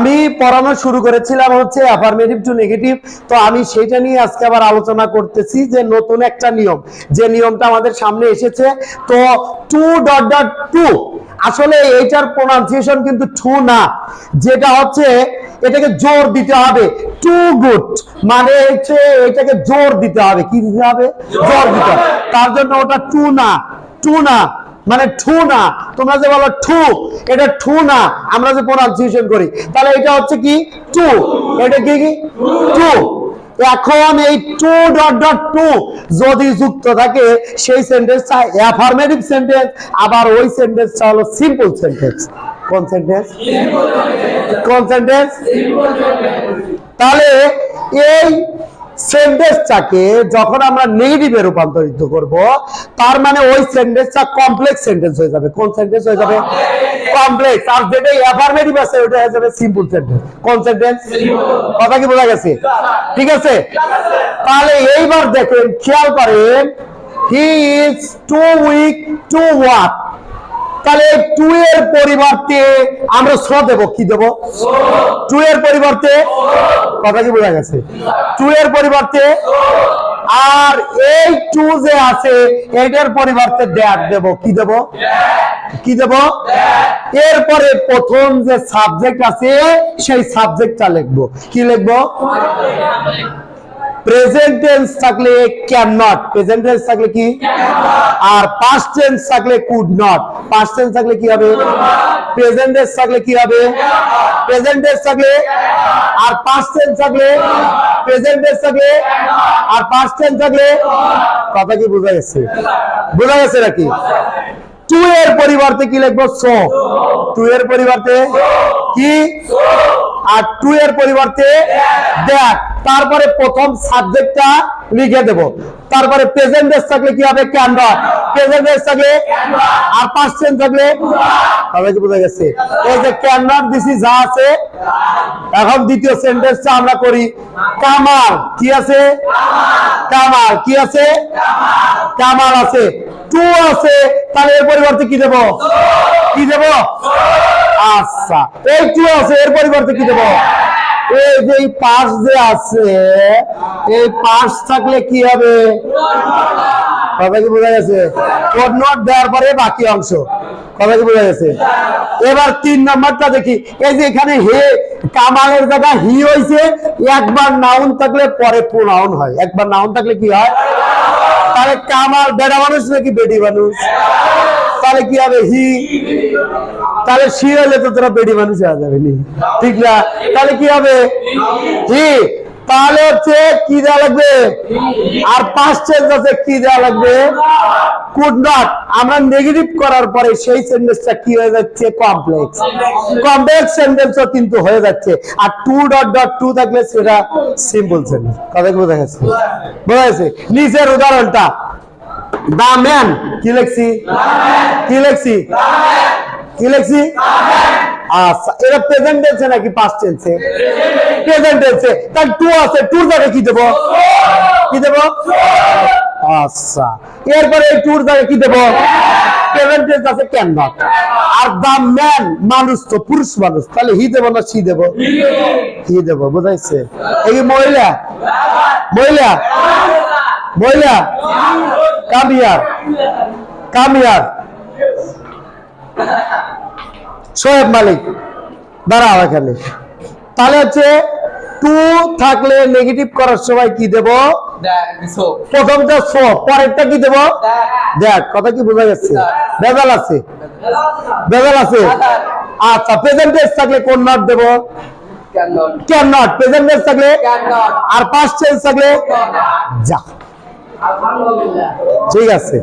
আমি পড়ানো শুরু করেছিলাম হচ্ছে অ্যাফার্মেটিভ টু নেগেটিভ তো আমি সেটা নিয়ে আজকে আবার আলোচনা করতেছি যে নতুন একটা নিয়ম। যে নিয়মটা আমাদের সামনে এসেছে, তো টু ডট ডট টু আসলে এইটার প্রোনাউন্সিয়েশন কিন্তু টু না। যেটা হচ্ছে, এটাকে জোর দিতে হবে। টু গুড মানে হচ্ছে এটাকে জোর দিতে হবে। কি দিতে হবে? জোর দিতে হবে। তার জন্য ওটা টু না। টু না। মানে ঠু না। তোমরা যে বলো ঠু, এটা ঠু না। আমরা যে প্রোনাউন্সিয়েশন করি, তাহলে এটা হচ্ছে কি? টু এটা কি কি? টু এখন এই টু ডট ডট টু যদি যুক্ত থাকে, সেই সেন্টেন্সটা অ্যাফার্মেটিভ সেন্টেন্স আবার ওই সেন্টেন্সটা হলো সিম্পল সেন্টেন্স কোন সেন্টেন্স কোন সেন্টেন্স তাহলে এই সেন্টেন্সটাকে যখন আমরা নেগেটিভে রূপান্তরিত করব, তার মানে ওই সেন্টেন্সটা কমপ্লেক্স সেন্টেন্স হয়ে যাবে। কোন সেন্টেন্স হয়ে যাবে? কমপ্লেক্স আর যেটা অ্যাফার্মেটিভ আছে, ওটা হয়ে যাবে সিম্পল সেন্টেন্স কোন সেন্টেন্স কথা কি বোঝা গেছে? ঠিক আছে? তাহলে এইবার দেখেন, খেয়াল করেন he is too weak to walk তাহলে টু এর পরিবর্তে আমরা স দেব, কি দেব? টু এর পরিবর্তে কথা কি বোঝা গেছে? টু এর পরিবর্তে আর এই টু যে আছে, এটার পরিবর্তে দ্যাট দেব, কি দেব? কি দেব? এরপরে প্রথম যে সাবজেক্ট আছে, সেই সাবজেক্টটা লিখব। কি লিখব? থাকলে ক্যান নট থাকলে কি? আর পাস্ট থাকলে কুড নট থাকলে কি হবে? থাকলে কি হবে? থাকলে আর থাকলে আর থাকলে কথা কি বোঝা গেছে? বোঝা গেছে নাকি? টু এর পরিবর্তে কি লিখব? সো টু এর পরিবর্তে কি? আর টু এর পরিবর্তে দেখ তারপরে প্রথম সাবজেক্টটা লিখে দেব। তারপরে প্রেজেন্ট ডেস থাকলে কি হবে? ক্যান নট প্রেজেন্ট ডেস থাকলে আর পাস্ট টেন্স থাকলে তবে কি বোঝা গেছে? এই যে ক্যান নট দিছি যা আছে, এখন দ্বিতীয় সেন্টেন্সটা আমরা করি। কামাল কি আছে? কামাল কি আছে? কামাল আছে। টু আছে। তাহলে এর পরিবর্তে কি দেব? কি দেব? আচ্ছা। এই টু আছে। এর পরিবর্তে কি দেব? এই যে পাশ যে আছে, এই পাশ থাকলে কি হবে? কথা কি বোঝা গেছে? কোড দেওয়ার পরে বাকি অংশ। কথা কি বোঝা গেছে? এবার তিন নাম্বারটা দেখি। এই যে এখানে হে, কামালের জায়গা হি হইছে, একবার নাউন থাকলে পরে প্রোনাউন হয়। একবার নাউন থাকলে কি হয়? তাহলে কামাল বেড়া মানুষ নাকি বেডি মানুষ? তাহলে কি হবে? হি। তাহলে সি হলে তো তোরা বেডি মানুষ হয়ে যাবে নি। ঠিক না? তাহলে কি হবে? হি। কি লাগবে? আর করার পরে সেই কি হয়ে যাচ্ছে? কমপ্লেক্স কমপ্লেক্স কিন্তু হয়ে যাচ্ছে। আর টু ডট ডট টু থাকলে সেটা সিম্পল সেন্টেন্স কথা বোঝা গেছে বোঝা গেছে? নিচের উদাহরণটা। The man. কি লিখছি? কি লিখছি? কি লিখছি? আচ্ছা এটা প্রেজেন্ট টেন্সে নাকি পাস্ট টেন্সে প্রেজেন্ট টেন্সে তার টু আছে টুর জায়গায় কি দেব? কি দেব? আচ্ছা এরপরে এই টুর জায়গায় কি দেব? প্রেজেন্ট টেন্স আছে ক্যান নট আর দা ম্যান মানুষ তো পুরুষ মানুষ। তাহলে হি দেব না সি দেব? হি দেব। বুঝাইছে? এই কি মহিলা। মহিলা। মহিলা কামিয়ার কামিয়ার সোহেব মালিক দাঁড়াও এখানে। তাহলে হচ্ছে টু থাকলে নেগেটিভ করার সময় কি দেব? প্রথমটা সো পরেরটা কি দেব? দেখ কথা কি বোঝা যাচ্ছে? বেজাল আছে। বেজাল আছে? আচ্ছা প্রেজেন্টেজ থাকলে কোন নট দেব? ক্যান নট প্রেজেন্টেজ থাকলে আর পাস্ট টেন্স থাকলে যা। ঠিক আছে।